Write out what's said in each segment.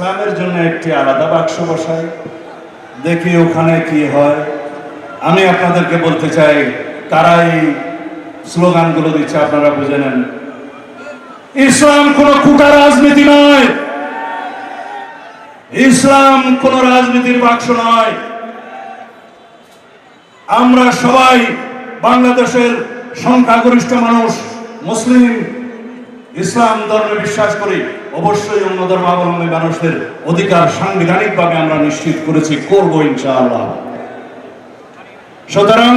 ইসলামের জন্য একটি আলাদা বাক্স বসাই। দেখি ওখানে কি হয়। আমি আপনাদেরকে বলতে চাই, কারা এই স্লোগানগুলো দিচ্ছে আপনারা বুঝে নেন। ইসলাম কোন কুটা রাজনীতি নয়। ইসলাম কোন রাজনীতির বাক্স নয়। আমরা সবাই বাংলাদেশের সংখ্যাগরিষ্ঠ মানুষ, মুসলিম ইসলাম ধর্মে বিশ্বাস করি, অবশ্যই অন্য ধর্মাবলম্বী মানুষদের অধিকার সাংবিধানিকভাবে আমরা নিশ্চিত করেছি, করব ইনশাআল্লাহ। সুতরাং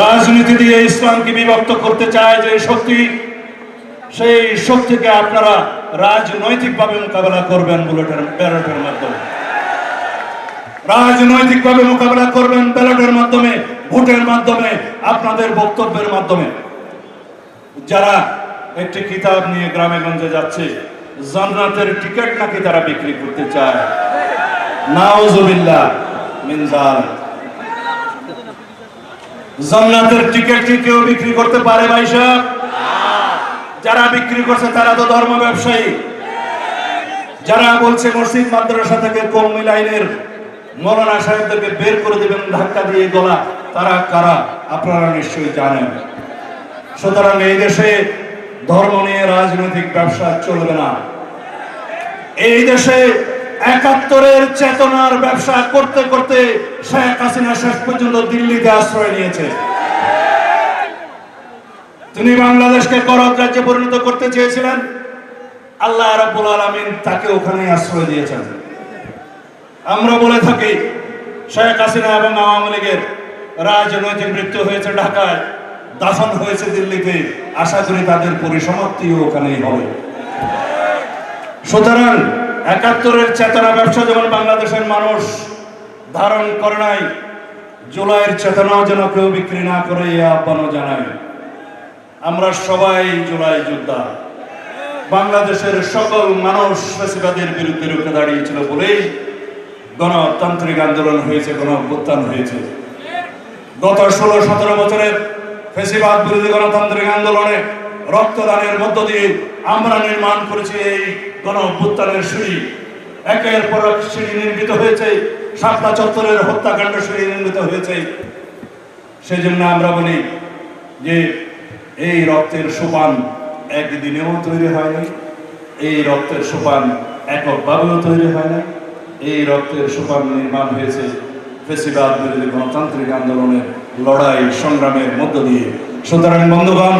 রাজনীতি দিয়ে ইসলামকে বিভক্ত করতে চায় যে শক্তি, সেই শক্তিকে আপনারা রাজনৈতিকভাবে মোকাবেলা করবেন বুলেটের, ব্যালটের মাধ্যমে। রাজনৈতিকভাবে মোকাবেলা করবেন ব্যালটের মাধ্যমে, ভোটের মাধ্যমে, আপনাদের বক্তব্যের মাধ্যমে। যারা একটি কিতাব নিয়ে গ্রামে গঞ্জে যাচ্ছে। জান্নাতের টিকিট নাকি তারা বিক্রি করতে চায়? নাউজুবিল্লাহ, মিন জান্নাতের টিকিট কি কেউ বিক্রি করতে পারে ভাই সাহেব? যারা বিক্রি করছে তারা তো ধর্ম ব্যবসায়ী। যারা বলছে মসজিদ, মাদ্রাসা থেকে কৌমি লাইনের মৌলানা সাহেবদেরকে বের করে দেবেন, ধাক্কা দিয়ে গলা, তারা কারা? আপনারা নিশ্চয়ই জানেন। সুতরাং এই দেশে ধর্ম নিয়ে রাজনৈতিক ব্যবসা চলবে না। এই দেশে একাত্তরের চেতনার ব্যবসা করতে করতে শেখ হাসিনা শেষ পর্যন্ত দিল্লিতে আশ্রয় নিয়েছে। তিনি বাংলাদেশকে করক রাজ্যে পরিণত করতে চেয়েছিলেন। আল্লাহ রাব্বুল আলামিন তাকে ওখানে আশ্রয় দিয়েছেন। আমরা বলে থাকি, শেখ হাসিনা এবং আওয়ামী লীগের রাজনৈতিক মৃত্যু হয়েছে ঢাকায়, দাফন হয়েছে দিল্লিতে। আশা করি তাদের পরিসমাপ্তিও ওখানেই হবে। সুতরাং একাত্তরের চেতনা ব্যবসা যেমন বাংলাদেশের মানুষ ধারণ করে নাই, জুলাইয়ের চেতনাও যেন কেউ বিক্রি না করে, এই আহ্বানও জানাই। আমরা সবাই জুলাই যোদ্ধা। বাংলাদেশের সকল মানুষ ফেসিবাদের বিরুদ্ধে রুখে দাঁড়িয়েছিল বলেই গণতান্ত্রিক আন্দোলন হয়েছে গণ হয়েছে। গত ষোলো সতেরো বছরের ফেসিবাদ বিরোধী গণতান্ত্রিক আন্দোলনে রক্তদানের মধ্য দিয়ে আমরা নির্মাণ করেছি এই গণ অভ্যুত্থানের সিঁড়ি। একের পর এক সিঁড়ি নির্মিত হয়েছে, সাতটা চত্বরের হত্যাকাণ্ড সিঁড়ি নির্মিত হয়েছে। সেই জন্য আমরা বলি যে এই রক্তের সোপান একদিনেও তৈরি হয়নি এই রক্তের সোপান এককভাবেও তৈরি হয় না এই রক্তের সোপান নির্মাণ হয়েছে ফেসিবাদ বিরোধী গণতান্ত্রিক আন্দোলনের লড়াই, সংগ্রামের মধ্য দিয়ে। সুতরাং বন্ধুগণ,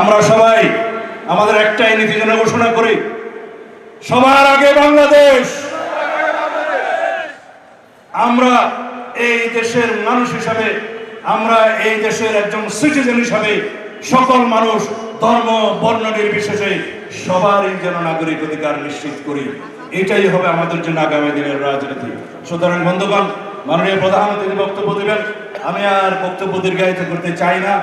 আমরা সবাই আমাদের একটাই নীতি যেন ঘোষণা করি, সবার আগে বাংলাদেশ। আমরা এই দেশের মানুষ হিসাবে, আমরা এই দেশের একজন সিটিজেন হিসাবে, সকল মানুষ ধর্ম, বর্ণ নির্বিশেষে সবারই যেন নাগরিক অধিকার নিশ্চিত করি। এটাই হবে আমাদের জন্য আগামী দিনের রাজনীতি। সুতরাং বন্ধুগণ, মাননীয় প্রধানমন্ত্রী বক্তব্য দেবেন। আমি আর বক্তব্য দীর্ঘায়িত করতে চাই না।